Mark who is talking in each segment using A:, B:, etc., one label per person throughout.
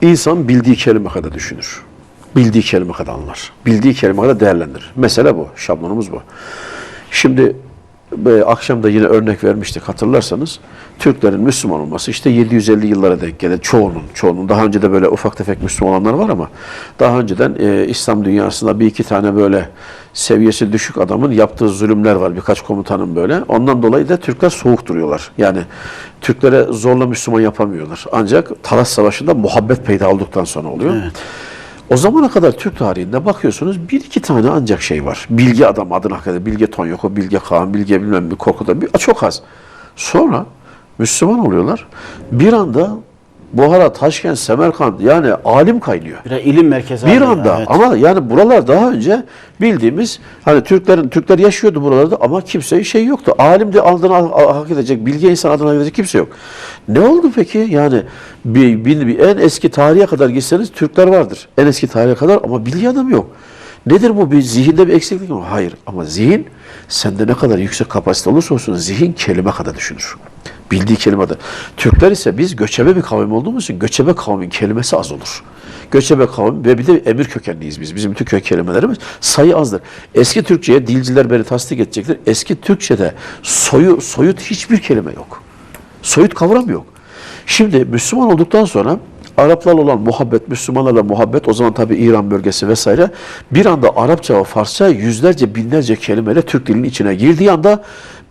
A: İnsan bildiği kelime kadar düşünür. Bildiği kelime kadar anlar. Bildiği kelime kadar değerlendirir. Mesele bu. Şablonumuz bu. Şimdi e, akşam da yine örnek vermiştik hatırlarsanız. Türklerin Müslüman olması işte 750 yıllara denk gelen çoğunun, çoğunun daha önce de böyle ufak tefek Müslüman olanlar var ama daha önceden e, İslam dünyasında bir iki tane böyle seviyesi düşük adamın yaptığı zulümler var birkaç komutanın böyle. Ondan dolayı da Türkler soğuk duruyorlar. Yani Türklere zorla Müslüman yapamıyorlar. Ancak Talas Savaşı'nda muhabbet peyda olduktan sonra oluyor. O zamana kadar Türk tarihinde bakıyorsunuz bir iki tane ancak şey var. Bilge adam adına hakikaten Bilge Tonyoko, Bilge Kağan, Bilge bilmem bir Korku'da bir, çok az. Sonra Müslüman oluyorlar. Bir anda Buhara, Taşkent, Semerkant yani alim kaynıyor.
B: Bir de ilim merkezi.
A: Bir anda
B: evet.
A: ama yani buralar daha önce bildiğimiz hani Türklerin Türkler yaşıyordu buralarda ama kimse şey yoktu. Alim de adını ha- hak edecek, bilge insan adını hak edecek kimse yok. Ne oldu peki? Yani bir, bir, bir- en eski tarihe kadar gitseniz Türkler vardır. En eski tarihe kadar ama bilgi adam yok. Nedir bu? Bir zihinde bir eksiklik mi? Hayır. Ama zihin sende ne kadar yüksek kapasite olursa olsun zihin kelime kadar düşünür. Bildiği kelime kadar. Türkler ise biz göçebe bir kavim olduğumuz için göçebe kavmin kelimesi az olur. Göçebe kavim ve bir de emir kökenliyiz biz. Bizim bütün kök kelimelerimiz sayı azdır. Eski Türkçe'ye dilciler beni tasdik edecektir. Eski Türkçe'de soyu, soyut hiçbir kelime yok. Soyut kavram yok. Şimdi Müslüman olduktan sonra Araplarla olan muhabbet, Müslümanlarla muhabbet, o zaman tabi İran bölgesi vesaire, bir anda Arapça ve Farsça yüzlerce binlerce kelimeyle Türk dilinin içine girdiği anda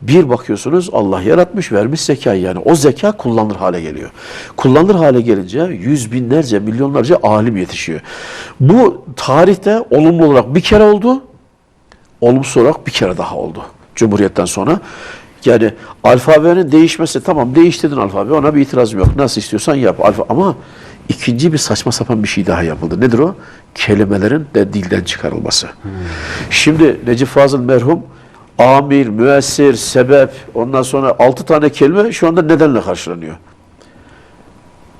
A: bir bakıyorsunuz Allah yaratmış, vermiş zekayı yani o zeka kullanılır hale geliyor. Kullanılır hale gelince yüz binlerce, milyonlarca alim yetişiyor. Bu tarihte olumlu olarak bir kere oldu, olumsuz olarak bir kere daha oldu. Cumhuriyetten sonra. Yani alfabenin değişmesi tamam değiştirdin alfabe ona bir itirazım yok. Nasıl istiyorsan yap. Alfa, ama ikinci bir saçma sapan bir şey daha yapıldı. Nedir o? Kelimelerin de dilden çıkarılması. Şimdi Necip Fazıl merhum amir, müessir, sebep ondan sonra altı tane kelime şu anda nedenle karşılanıyor.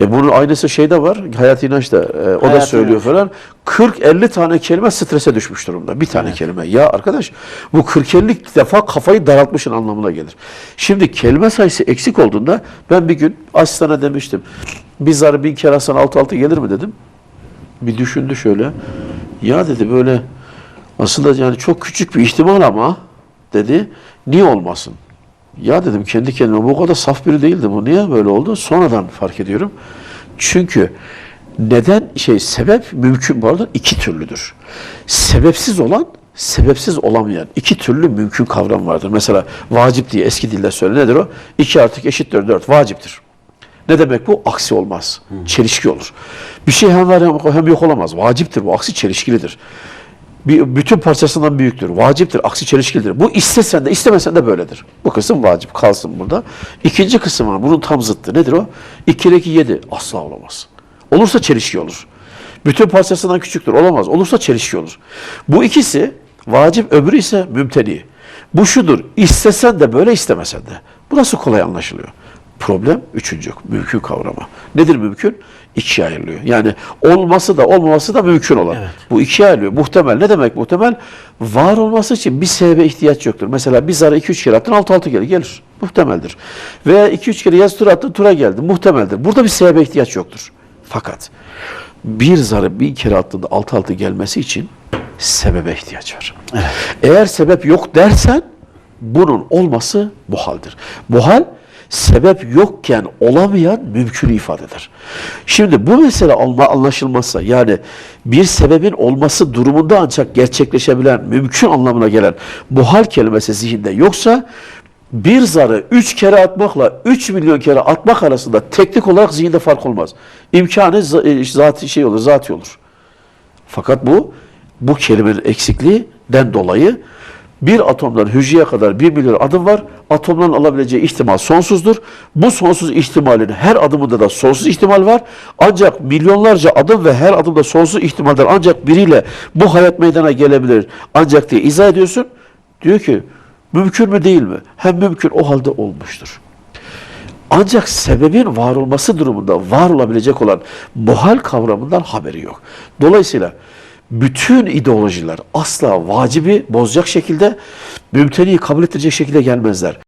A: E bunun aynısı şeyde var. Hayat İnanç da e, o da
B: Hayat
A: söylüyor
B: İnanç.
A: falan. 40-50 tane kelime strese düşmüş durumda. Bir tane kelime. Ya arkadaş bu 40-50 defa kafayı daraltmışın anlamına gelir. Şimdi kelime sayısı eksik olduğunda ben bir gün asistana demiştim. Bir zarı bin kere alsan altı altı gelir mi dedim. Bir düşündü şöyle. Ya dedi böyle aslında yani çok küçük bir ihtimal ama dedi niye olmasın? Ya dedim kendi kendime bu kadar saf biri değildi bu. Niye böyle oldu? Sonradan fark ediyorum. Çünkü neden şey sebep mümkün bu arada iki türlüdür. Sebepsiz olan sebepsiz olamayan iki türlü mümkün kavram vardır. Mesela vacip diye eski dilde söylenir. Nedir o? 2 artık eşittir 4. Vaciptir. Ne demek bu? Aksi olmaz. Çelişki olur. Bir şey hem var hem- yok olamaz. Vaciptir bu. Aksi çelişkilidir. Bir, bütün parçasından büyüktür. Vaciptir. Aksi çelişkilidir. Bu istesen de istemesen de böyledir. Bu kısım vacip. Kalsın burada. İkinci kısım var. Bunun tam zıttı. Nedir o? 2 ile 2 7. Asla olamaz. Olursa çelişki olur. Bütün parçasından küçüktür. Olamaz. Olursa çelişki olur. Bu ikisi vacip, öbürü ise mümteni. Bu şudur. İstesen de böyle, istemesen de. Burası kolay anlaşılıyor. Problem üçüncü, mümkün kavramı. Nedir mümkün? İkiye ayrılıyor. Yani olması da olmaması da mümkün olan. Bu ikiye ayrılıyor. Muhtemel. Ne demek muhtemel? Var olması için bir sebebe ihtiyaç yoktur. Mesela bir zarı 2-3 kere attın 6-6 kere gelir. Muhtemeldir. Veya 2-3 kere yaz tur attın tura geldi. Muhtemeldir. Burada bir sebebe ihtiyaç yoktur. Fakat bir zarı bir kere attığında 6-6 gelmesi için sebebe ihtiyaç var. Eğer sebep yok dersen bunun olması muhaldir. Muhal sebep yokken olamayan mümkün ifade eder. Şimdi bu mesele anla- anlaşılmazsa yani bir sebebin olması durumunda ancak gerçekleşebilen mümkün anlamına gelen muhal kelimesi zihinde yoksa bir zarı üç kere atmakla üç milyon kere atmak arasında teknik olarak zihinde fark olmaz. İmkanı e, zati şey olur, zati olur. Fakat bu bu kelimenin eksikliğinden dolayı bir atomdan hücreye kadar bir milyon adım var. Atomların alabileceği ihtimal sonsuzdur. Bu sonsuz ihtimalin her adımında da sonsuz ihtimal var. Ancak milyonlarca adım ve her adımda sonsuz ihtimalden ancak biriyle bu hayat meydana gelebilir. Ancak diye izah ediyorsun. Diyor ki mümkün mü değil mi? Hem mümkün o halde olmuştur. Ancak sebebin var olması durumunda var olabilecek olan muhal kavramından haberi yok. Dolayısıyla bütün ideolojiler asla vacibi bozacak şekilde, mümteniyi kabul ettirecek şekilde gelmezler.